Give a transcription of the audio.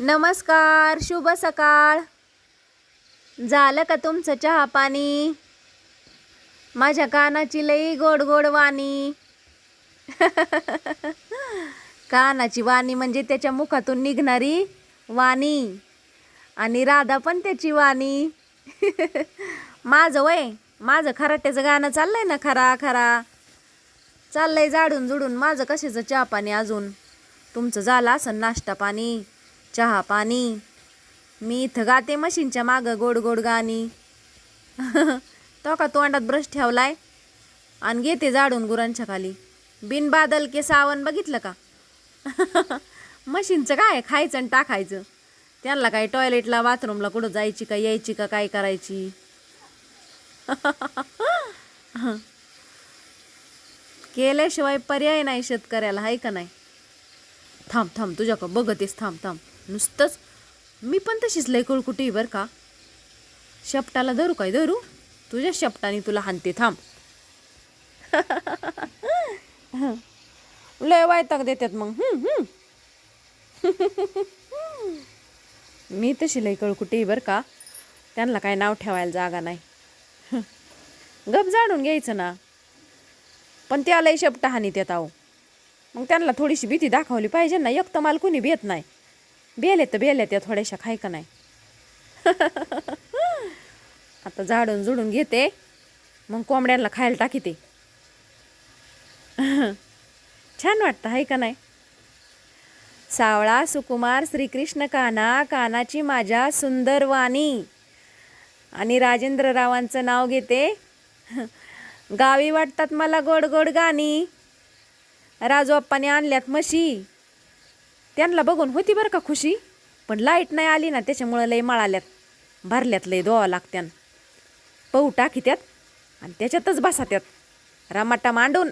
नमस्कार शुभ सकाळ. झालं का तुमचं चहा पाणी? माझ्या कानाची लई गोड गोड वाणी. कानाची वाणी म्हणजे त्याच्या मुखातून निघणारी वाणी. आणि राधा पण त्याची वाणी. माझं वय माझं खराट्याचं गाणं चाललंय ना खरा खरा. चाललंय जाडून जुडून माझं कशाचं चहा पाणी अजून? तुमचं झालं असं नाश्ता पाणी. चहा पाणी. मी इथं गाते मशीनच्या मागं गोड गोड गाणी. तो का तोंडात ब्रश ठेवलाय? आणि घेते जाडून गुरांच्या खाली. बिन बादल के सावन बघितलं का? मशीनचं काय खायचं आणि टाकायचं. त्यांना काय टॉयलेटला बाथरूमला कुठं जायची का यायची का काय करायची? केल्याशिवाय पर्याय नाही शेतकऱ्याला आहे का नाही? थांब थांब तुझ्याकडं बघतेस थांब थांब. नुसतंच. मी पण तशीच लय कुळकुटी बरं का. शेपटाला धरू काय? धरू. तुझ्या शपटाने तुला हानते थांब. लय वायताक देतात मग. मी तशी लय कळकुटी बरं का. त्यांना काय नाव ठेवायला जागा नाही. गप जाणून घ्यायचं ना. पण त्यालाही शेपटा हानी देत आहो मग त्यांना थोडीशी भीती दाखवली पाहिजे ना. एक तर मला कुणी भेट नाही. बेले तर बेले त्या थोड्याशा खाय का नाही? आता झाडून जुडून घेते मग कोंबड्यांना खायला टाकीते. छान वाटतं आहे का नाही? सावळा सुकुमार श्रीकृष्ण काना कानाची माझ्या सुंदर वाणी आणि राजेंद्र रावांचं नाव घेते. गावी वाटतात मला गोड गोड गाणी. राजू आप्पाने आणल्यात म्हशी. त्यांना बघून होती बरं का खुशी. पण लाइट नाही आली ना त्याच्यामुळं लय मळाल्यात भरल्यात लय धुवा लागत्यान. पाहू टाकीत्यात आणि त्याच्यातच बसा त्यात रामाटा मांडून